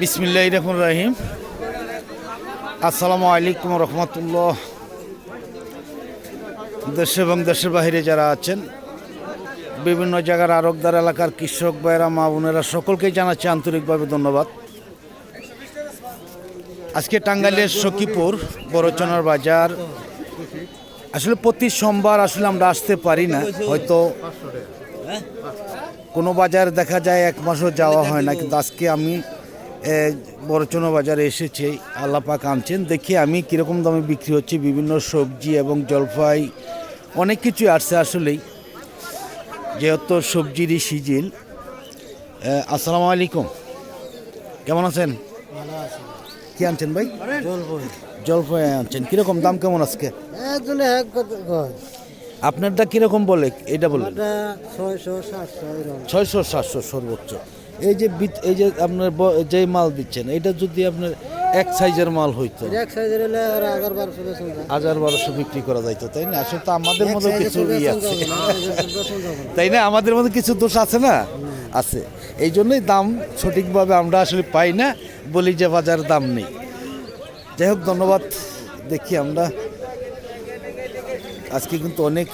বিসমিল্লাহ রহমান রাহিম। আসসালামু আলাইকুম রহমতুল্লাহ। দেশে এবং দেশের বাহিরে যারা আছেন, বিভিন্ন জায়গার আরবদার এলাকার কৃষক ভাইয়েরা, মা বোনেরা সকলকেই জানাচ্ছি আন্তরিকভাবে ধন্যবাদ। আজকে টাঙ্গাইলের সখীপুর বড়চনার বাজার। আসলে প্রতি সোমবার আসলে আমরা আসতে পারি না, হয়তো কোনো বাজার দেখা যায় এক মাসও যাওয়া হয় না, কিন্তু আজকে আমি বড়চনা বাজারে এসেছে আল্লাহ পাক আনছেন। দেখি আমি কীরকম দামে বিক্রি হচ্ছে বিভিন্ন সবজি এবং জলপাই অনেক কিছুই আসছে আসলেই। যেহেতু সবজিরই সিজিল আসসালামু আলাইকুম। কেমন আছেন? কি আনছেন ভাই? জলপাই আনছেন। কীরকম দাম কেমন আজকে? আপনারটা কীরকম বলে এটা সাতশো ছয়শো সাতশো সর্বোচ্চ। এই যে এই যে আপনার যে মাল দিচ্ছেন এটা যদি আপনার এক সাইজের মাল হইতো এক সাইজের হলে হাজার বারোশো বিক্রি করা যাইতো তাই না? আসলে তো আমাদের মধ্যে কিছু আছে। তাই না? আমাদের মধ্যে কিছু দোষ আছে না? আছে। এই জন্যই দাম সঠিকভাবে আমরা আসলে পাই না বলি যে বাজার দাম নেই। যাই হোক ধন্যবাদ। দেখি আমরা। আজকে কিন্তু অনেক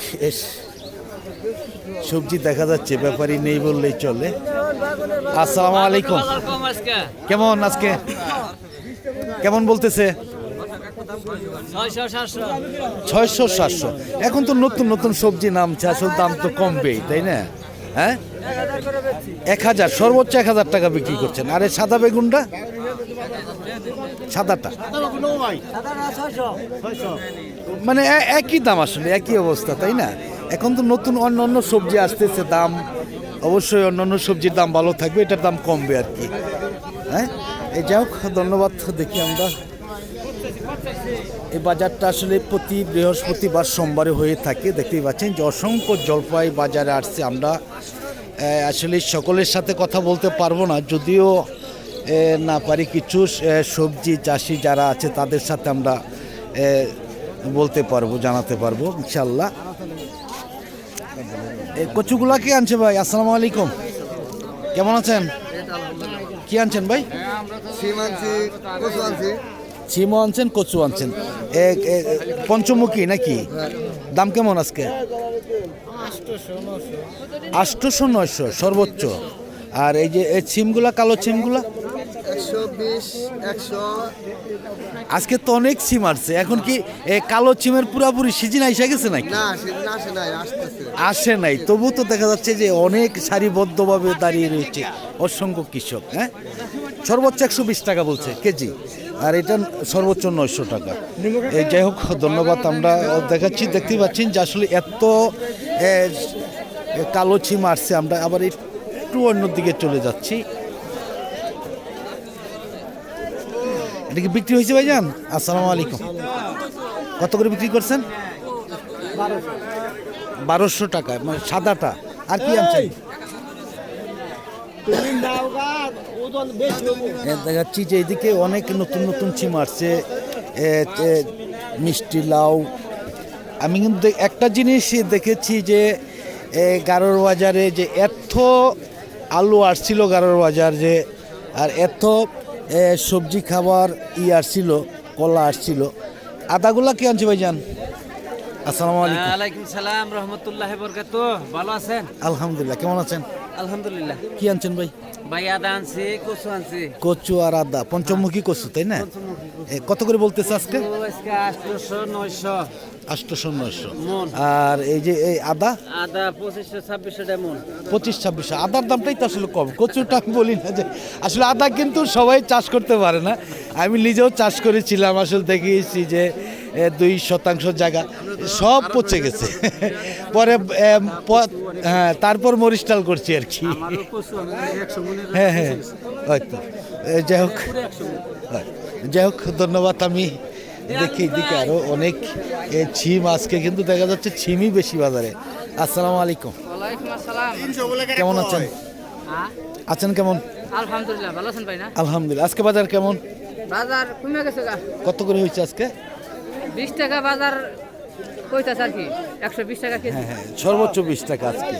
সবজি দেখা যাচ্ছে ব্যাপারই নেই বললেই চলে। আসসালামু আলাইকুম। কেমন আজকে? কেমন বলতেছে? ছয়শো সাতশো। এখন তো নতুন নতুন সবজি নামছে, আসলে দাম তো কমবেই, তাই না? হ্যাঁ? এক হাজার, সর্বোচ্চ এক হাজার টাকা বিক্রি করছেন। আরে সাদা বেগুনটা? সাদাটা। মানে একই দাম আসলে, একই অবস্থা, তাই না? এখন তো নতুন অন্য অন্য সবজি আসতেছে, দাম অবশ্যই অন্য অন্য সবজির দাম ভালো থাকবে, এটার দাম কমবে আর কি। হ্যাঁ? এই যাই হোক, ধন্যবাদ, দেখি আমরা। এই বাজারটা আসলে প্রতি বৃহস্পতিবার সোমবারে হয়ে থাকে, দেখতেই পাচ্ছেন যে অসংখ্য জলপাই বাজারে আসছে আমরা। আসলে সকলের সাথে কথা বলতে পারব না, যদিও না পারি কিছু সবজি চাষি যারা আছে তাদের সাথে আমরা বলতে পারব, জানাতে পারব, ইনশাল্লাহ। কচুগুলা কি আনছে ভাই? আসসালামু আলাইকুম। কেমন আছেন? কি আনছেন ভাই? সিমও আনছেন কচু আনছেন। পঞ্চমুখী নাকি? দাম কেমন আজকে? আটশোশো নয়শো সর্বোচ্চ। আর এই যে এই সিমগুলা কালো সিমগুলা? একশো বিশ একশো আজকে তো অনেক সিম আসছে। এখন কি এ কালো সিমের পুরাপুরি সিজন আইসা গেছে নাকি? আসে নাই তবু তো দেখা যাচ্ছে যে অনেক সারিবদ্ধভাবে দাঁড়িয়ে রয়েছে অসংখ্য কৃষক হ্যাঁ? সর্বোচ্চ একশো বিশ টাকা বলছে কেজি। আর এটা সর্বোচ্চ নয়শো টাকা। এই যাই হোক ধন্যবাদ আমরা দেখাচ্ছি দেখতেই পাচ্ছেন যে আসলে এত কালো ছিম আসছে। আমরা আবার একটু অন্যদিকে চলে যাচ্ছি। এটা কি বিক্রি হয়েছে ভাইজান? আসসালামু আলাইকুম। কত করে বিক্রি করছেন? বারোশো টাকা মানে সাদাটা। আর কি আনছেন? দেখাচ্ছি যে এদিকে অনেক নতুন নতুন সিম আসছে। মিষ্টি লাউ। আমি কিন্তু একটা জিনিস দেখেছি যে গারোর বাজারে যে এত আলু আসছিল গারোর বাজার যে, আর এত সবজি খাবার ই আসছিল কলা আসছিল। আদাগুলা কি আনছে ভাইজান? আসসালামু আলাইকুম। ওয়ালাইকুম সালাম রহমতুল্লাহ বরকাত ভালো আছেন? আলহামদুলিল্লাহ কেমন আছেন? আলহামদুলিল্লাহ। কি আনছেন ভাই? ভাই আদা আনছি কচু আনছি। কচু আর আদা পঞ্চমুখী কচু তাই না? কত করে বলতেছে আজকে? তো নয়শো। আটশোশো নয়শো। আর এই যে এই আদা? আদা পঁচিশশো ছাব্বিশশো ডেমন পঁচিশ ছাব্বিশশো। আদার দামটাই তো আসলে কম। কচুটা আমি বলি না যে আসলে আদা কিন্তু সবাই চাষ করতে পারে না। আমি নিজেও চাষ করেছিলাম আসলে দেখিয়েছি যে দুই শতাংশ জায়গা সব পচে গেছে। পরে প- হ্যাঁ তারপর মরিস্টাল করছি আর কি। হ্যাঁ হ্যাঁ হয়তো যাই হোক যাই হোক ধন্যবাদ আমি। দেখি এদিকে আরও অনেক ছিম আজকে কিন্তু দেখা যাচ্ছে ছিমই বেশি বাজারে। আসসালামু আলাইকুম। কেমন আছেন? আছেন কেমন? আলহামদুলিল্লাহ ভালো আছেন ভাই না? আলহামদুলিল্লাহ। আজকে বাজার কেমন? বাজার কমে গেছে কত করে হয়েছে আজকে? বিশ টাকা বাজার কইতাছে আর কি একশো বিশ টাকা কেজি। হ্যাঁ হ্যাঁ সর্বোচ্চ বিশ টাকা আজকে।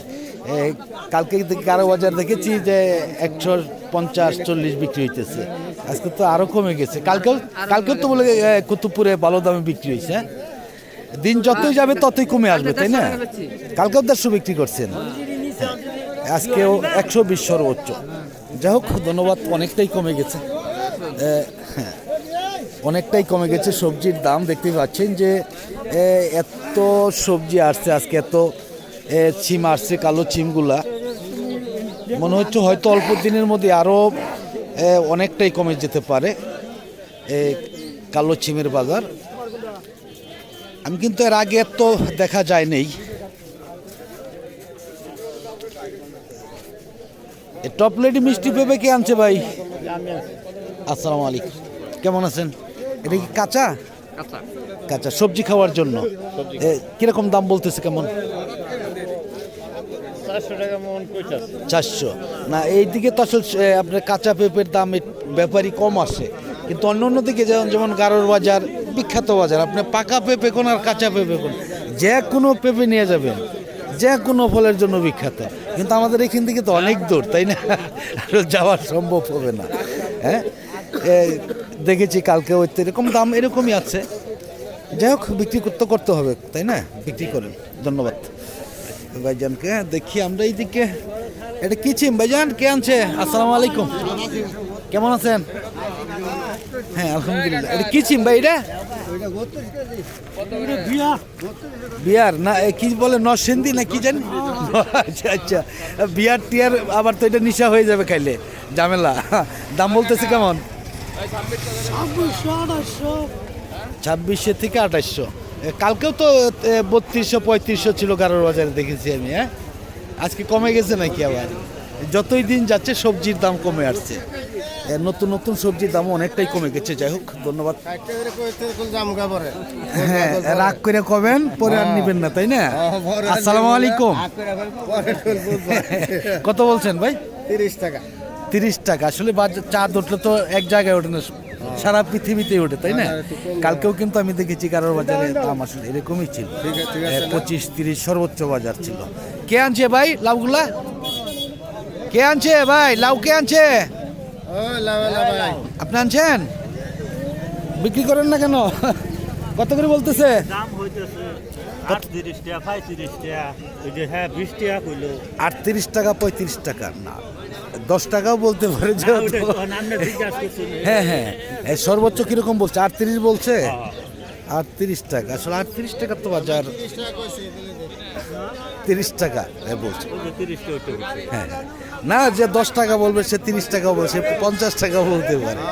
কালকে কারও বাজার দেখেছি যে একশো পঞ্চাশ চল্লিশ বিক্রি হইতেছে। আজকে তো আরও কমে গেছে। কালকেও কালকেও তো বলে কুতুবপুরে ভালো দামে বিক্রি হয়েছে হ্যাঁ? দিন যতই যাবে ততই কমে আসবে তাই না? কালকেও দেড়শো বিক্রি করছেন। আজকেও একশো বিশ সর্বোচ্চ। যাই হোক ধন্যবাদ অনেকটাই কমে গেছে। হ্যাঁ। অনেকটাই কমে গেছে সবজির দাম। দেখতেই পাচ্ছেন যে এত সবজি আসছে আজকে, এত ছিম আসছে, কালো ছিমগুলা। মনে হচ্ছে হয়তো অল্প দিনের মধ্যে আরও অনেকটাই কমে যেতে পারে কালো ছিমের বাজার। আমি কিন্তু এর আগে এত দেখা যায় নেই। টপ লেডি মিষ্টি পেঁপে কে আনছে ভাই? আসসালামু আলাইকুম। কেমন আছেন? এটা কি কাঁচা? কাঁচা। সবজি খাওয়ার জন্য। এ, কীরকম দাম বলতেছে কেমন? চারশো না এইদিকে তো আসলে আপনার কাঁচা পেঁপের দাম ব্যাপারই কম আসে। কিন্তু অন্য অন্য দিকে যেমন যেমন গারোর বাজার বিখ্যাত বাজার আপনি পাকা পেঁপে কোন আর কাঁচা পেঁপে কোন? যে কোনো পেঁপে নিয়ে যাবেন। যে কোনো ফলের জন্য বিখ্যাত। কিন্তু আমাদের এখান থেকে তো অনেক দূর তাই না? আর যাওয়া সম্ভব হবে না। হ্যাঁ? দেখেছি কালকে ওই এরকম দাম এরকমই আছে। যাই হোক, বিক্রি করতে করতে হবে, তাই না? বিক্রি করেন, ধন্যবাদ। ভাইজানকে দেখি আমরা এইদিকে। এটা কি চিম ভাইজান, কে আনছে? আসসালামু আলাইকুম। কেমন আছেন? হ্যাঁ আলহামদুলিল্লাহ। এটা কি চিম ভাই এটা? বিয়ার? না কি বলে নরসিন্দি না কি জানি? আচ্ছা আচ্ছা। বিয়ার টিয়ার আবার তো এটা নিশা হয়ে যাবে খাইলে, ঝামেলা। দাম বলতেছে কেমন? ছাব্বিশশো থেকে আঠাশশো। কালকেও তো বত্রিশশো পঁয়ত্রিশশো ছিল গারোর বাজারে দেখেছি আমি হ্যাঁ? আজকে কমে গেছে নাকি আবার? যতই দিন যাচ্ছে সবজির দাম কমে আসছে। নতুন নতুন সবজির দাম অনেকটাই কমে গেছে যাই হোক ধন্যবাদ। হ্যাঁ রাগ করে কবেন পরে আর নিবেন না তাই না? আসসালামু আলাইকুম। কত বলছেন ভাই? তিরিশ টাকা। তিরিশ টাকা। আসলে বাজার চাঁদ উঠলে তো এক জায়গায় ওঠে না সারা পৃথিবীতে ওঠে তাই না? কালকেও কিন্তু আমি দেখেছি কারোর বাজারে দাম আসলে এরকমই ছিল। পঁচিশ তিরিশ সর্বোচ্চ বাজার ছিল। কে আনছে ভাই লাউগুলা? কে আনছে ভাই? লাউ কে আনছে? আপনি আনছেন? বিক্রি করেন না কেন? কত করে বলতেছে? দাম হইতেছে। আটত্রিশ টাকা পঁয়ত্রিশ টাকা ওই যে হ্যাঁ বিশ টাকা কইলো আটত্রিশ টাকা পঁয়ত্রিশ টাকা না। দশ টাকাও বলতে পারে যে হ্যাঁ হ্যাঁ। সর্বোচ্চ কীরকম বলছে? আটত্রিশ বলছে? আটত্রিশ টাকা। আসলে আটত্রিশ টাকা তো বাজার। তিরিশ টাকা বলছে। হ্যাঁ হ্যাঁ। না যে দশ টাকা বলবে সে তিরিশ টাকা বলবে সে পঞ্চাশ টাকা বলতে পারে।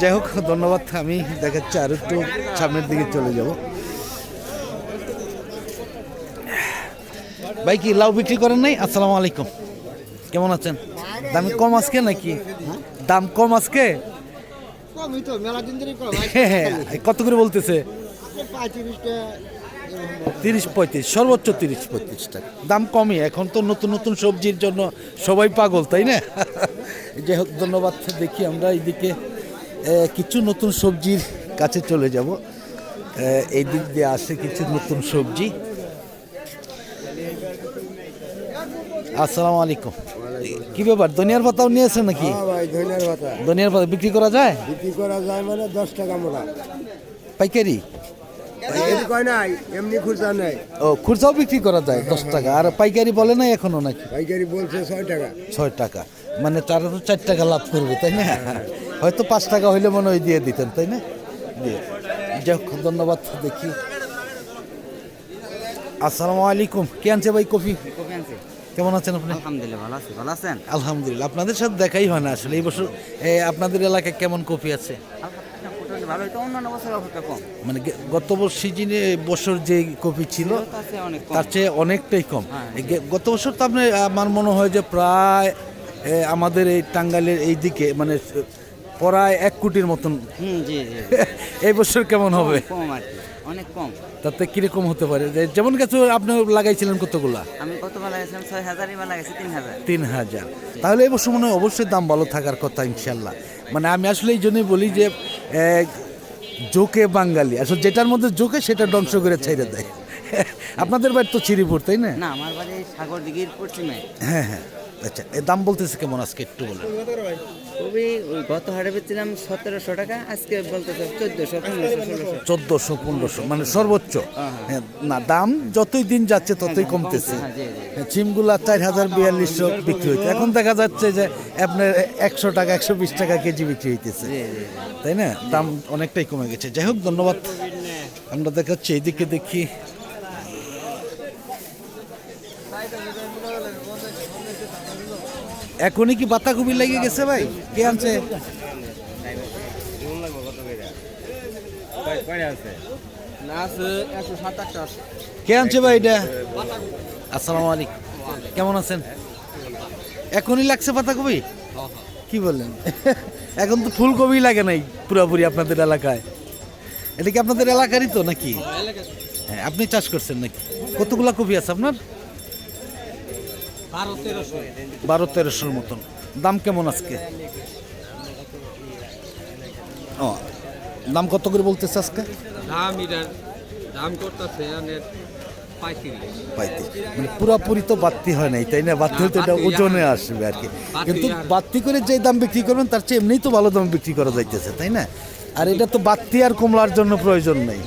যাই হোক ধন্যবাদ। আমি দেখাচ্ছি আর একটু সামনের দিকে চলে যাব। ভাই কি লাউ বিক্রি করেন নাই? আসসালামু আলাইকুম। কেমন আছেন? দাম কম আজকে নাকি? দাম কম আজকে? কত করে বলতেছে? তিরিশ পঁয়ত্রিশ সর্বোচ্চ তিরিশ পঁয়ত্রিশ টাকা। দাম কমই এখন তো নতুন নতুন সবজির জন্য সবাই পাগল তাই না? যাই হোক ধন্যবাদ দেখি আমরা এইদিকে কিছু নতুন সবজির কাছে চলে যাব। এই দিক দিয়ে আসে কিছু নতুন সবজি। আসসালামু আলাইকুম। কি ব্যাপার ধনিয়ার পাতাও নিয়েছেন নাকি? ভাই কথা ধনিয়ার পাতা বিক্রি করা যায়? বিক্রি করা যায় মানে দশ টাকা মোড়া। পাইকারি? এমনি কয় নাই এমনি খুচরা নেই। ও খুচরাও বিক্রি করা যায় দশ টাকা। আর পাইকারি বলে না এখনও নাকি? পাইকারি বলছে ছয় টাকা। ছয় টাকা। মানে তারা তো চার টাকা লাভ করবে তাই না? হয়তো পাঁচ টাকা হইলে মনে হয় দিয়ে দিতেন তাই না? ধন্যবাদ দেখি। আসসালামু আলাইকুম। কে আনছে ভাই কফি আনছি। কেমন আছেন আপনি? আলহামদুলিল্লাহ ভালো আছি। ভালো আছেন? আলহামদুলিল্লাহ। আপনাদের সাথে দেখাই হয় না আসলে। এই বছর আপনাদের এলাকায় কেমন কপি আছে? ভালো হয়তো অন্যান্য বছর অপেক্ষা কম। মানে গত সিজনে বছর যে কফি ছিল তার চেয়ে অনেকটাই কম। হ্যাঁ। এই গত বছর তো আপনি আমার মনে হয় যে প্রায় আমাদের এই টাঙ্গাইলের এই দিকে মানে প্রায় এক কোটির মতন। এই বছর কেমন হবে? অনেক কম। তাতে কীরকম হতে পারে? যে যেমন কিছু আপনি লাগাইছিলেন কতগুলা? আমি কত বেলা গেছিলাম ছয় হাজার এবার লাগাইছি তিন হাজার। তিন হাজার। তাহলে এই বছর মনে হয় অবশ্যই দাম ভালো থাকার কথা ইনশাল্লাহ। মানে আমি আসলে এই জন্যই বলি যে জোকে বাঙালি। আসলে যেটার মধ্যে জোকে সেটা ধ্বংস করে ছেড়ে দেয়। আপনাদের বাড়ি তো চিরিপুর তাই না? না আমার বাড়ি সাগর দিঘির পশ্চিমে। হ্যাঁ হ্যাঁ। আচ্ছা দাম বলতেছে কেমন আজকে একটু বলেন। খুবই গত হাটে বেচছিলাম সতেরোশো টাকা আজকে বলতেছে চোদ্দোশো পনেরোশো চোদ্দোশো পনেরোশো মানে সর্বোচ্চ। হ্যাঁ, না দাম যতই দিন যাচ্ছে ততই কমতেছে। হ্যাঁ, জি। হ্যাঁ, চিমগুলা চার হাজার বিয়াল্লিশশো বিক্রি হইতে এখন দেখা যাচ্ছে যে আপনার একশো টাকা একশো বিশ টাকা কেজি বিক্রি হইতেছে। তাই না? দাম অনেকটাই কমে গেছে। যাই হোক ধন্যবাদ। আমরা দেখাচ্ছি এইদিকে দেখি। এখনই কি বাতাকপি লেগে গেছে ভাই? কে আনছে? কে আনছে ভাই এটা? আসসালামু আলাইকুম। কেমন আছেন? এখনই লাগছে পাতাকপি কি বললেন? এখন তো ফুলকপি লাগে নাই পুরোপুরি আপনাদের এলাকায়। এটা কি আপনাদের এলাকারই তো নাকি? হ্যাঁ আপনি চাষ করছেন নাকি? কতগুলা কপি আছে আপনার? বারো তেরোশোর মতন। দাম কেমন আজকে? ও দাম কত করে বলতেছে আজকে? দাম এটার দাম করতেছে পাইতে মানে পুরোপুরি তো বাড়তি হয় নাই তাই না? বাড়তি হলে এটা ওজনে আসবে আর কি। কিন্তু বাড়তি করে যে দাম বিক্রি করবেন তার চেয়ে এমনিই তো ভালো দাম বিক্রি করা যাইতেছে তাই না? আর এটা তো বাড়তি আর কমলার জন্য প্রয়োজন নেই।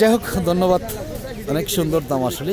যাই হোক ধন্যবাদ। অনেক সুন্দর দাম আসলে।